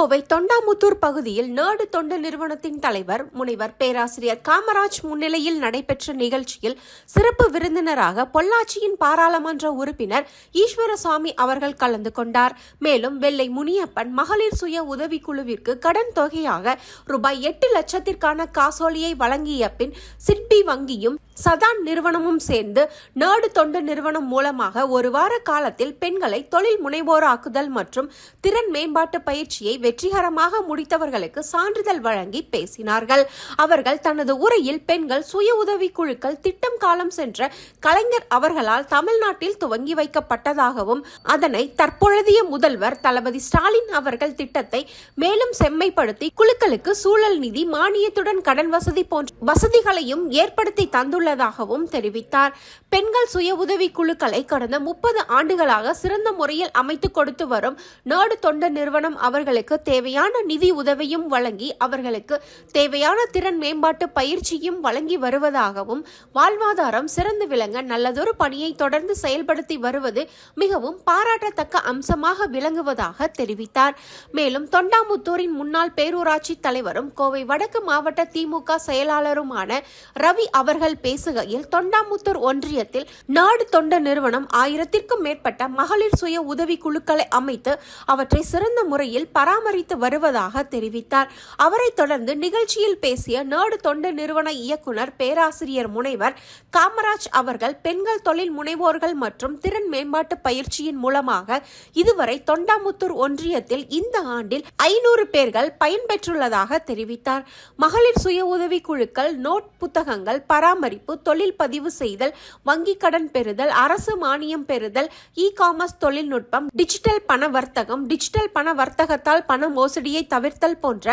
கோவை தொண்டாமுத்தூர் பகுதியில் நேடு தொண்டு நிறுவனத்தின் தலைவர் முனைவர் பேராசிரியர் காமராஜ் முன்னிலையில் நடைபெற்ற நிகழ்ச்சியில் சிறப்பு விருந்தினராக பொள்ளாச்சியின் பாராளுமன்ற உறுப்பினர் ஈஸ்வரசாமி அவர்கள் கலந்து கொண்டார். மேலும் வெள்ளை முனியப்பன் மகளிர் சுய உதவிக்குழுவிற்கு கடன் தொகையாக ரூபாய் எட்டு லட்சத்திற்கான காசோலியை வழங்கிய பின் சிட்பி வங்கியும் சதான் நிறுவனமும் சேர்ந்து நாடு தொண்டு நிறுவனம் மூலமாக ஒரு வார காலத்தில் பெண்களை தொழில் முனைவோராக்குதல் மற்றும் திறன் மேம்பாட்டு பயிற்சியை வெற்றிகரமாக முடித்தவர்களுக்கு சான்றிதழ் வழங்கி பேசினார்கள். அவர்கள் தனது உரையில் பெண்கள் சுய உதவி குழுக்கள் திட்டம் காலம் சென்ற கலைஞர் அவர்களால் தமிழ்நாட்டில் துவங்கி வைக்கப்பட்டதாகவும் அதனை தற்பொழுதைய முதல்வர் தளபதி ஸ்டாலின் அவர்கள் திட்டத்தை மேலும் செம்மைப்படுத்தி குழுக்களுக்கு சூழல் நிதி மானியத்துடன் கடன் வசதி போன்ற வசதிகளையும் ஏற்படுத்தி தந்துள்ளதாகவும் தெரிவித்தார். பெண்கள் சுய உதவி குழுக்களை கடந்த முப்பது ஆண்டுகளாக சிறந்த முறையில் அமைத்து கொடுத்து வரும் நாடு தொண்டு நிறுவனம் அவர்களுக்கு தேவையான நிதி உதவியும் வழங்கி அவர்களுக்கு தேவையான திறன் மேம்பாட்டு பயிற்சியும் வழங்கி வருவதாகவும் வாழ்வாதாரம் சிறந்து விளங்க நல்லதொரு பணியை தொடர்ந்து செயல்படுத்தி வருவது மிகவும் பாராட்டத்தக்க அம்சமாக விளங்குவதாக தெரிவித்தார். மேலும் தொண்டாமுத்தூரின் முன்னாள் பேரூராட்சி தலைவரும் கோவை வடக்கு மாவட்ட திமுக செயலாளருமான ரவி அவர்கள் பேசுகையில் தொண்டாமுத்தூர் ஒன்றியத்தில் நாடு தொண்ட நிறுவனம் ஆயிரத்திற்கும் மேற்பட்ட மகளிர் சுய உதவி குழுக்களை அமைத்து அவற்றை சிறந்த முறையில் பராமரித்து வருவதாக தெரிவித்தார். அவரை தொடர்ந்து நிகழ்ச்சியில் பேசிய நாடு தொண்டு நிறுவன இயக்குனர் பேராசிரியர் முனைவர் காமராஜ் அவர்கள் பெண்கள் தொழில் முனைவோர்கள் மற்றும் திறன் மேம்பாட்டு பயிற்சியின் மூலமாக இதுவரை தொண்டாமுத்தூர் ஒன்றியத்தில் இந்த ஆண்டில் ஐநூறு பேர்கள் பயன்பெற்றுள்ளதாக தெரிவித்தார். மகளிர் சுய உதவி குழுக்கள் நோட் புத்தகங்கள் பராமரிப்பு தொழில் பதிவு செய்தல் வங்கி கடன் பெறுதல் அரசு மானியம் பெறுதல் இ காமர்ஸ் தொழில்நுட்பம் டிஜிட்டல் பண வர்த்தகம் டிஜிட்டல் பண வர்த்தகத்தால் பண பண மோசடியை தவிர்த்தல் போன்ற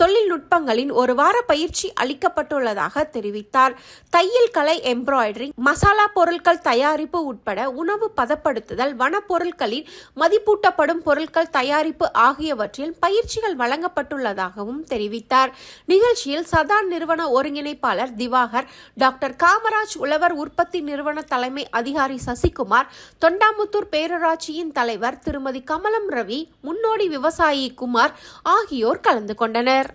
தொழில்நுட்பங்களின் ஒரு வார பயிற்சி அளிக்கப்பட்டுள்ளதாக தெரிவித்தார். தையல் கலை எம்ப்ராய்டரி மசாலா பொருட்கள் தயாரிப்பு உட்பட உணவு பதப்படுத்துதல் வனப்பொருட்களின் மதிப்பூட்டப்படும் பொருட்கள் தயாரிப்பு ஆகியவற்றில் பயிற்சிகள் வழங்கப்பட்டுள்ளதாகவும் தெரிவித்தார். நிகழ்ச்சியில் சதான் நிறுவன ஒருங்கிணைப்பாளர் திவாகர் டாக்டர் காமராஜ் உழவர் உற்பத்தி நிறுவன தலைமை அதிகாரி சசிகுமார் தொண்டாமுத்தூர் பேரூராட்சியின் தலைவர் திருமதி கமலம் ரவி முன்னோடி விவசாயி குமார் ஆகியோர் கலந்து கொண்டனர்.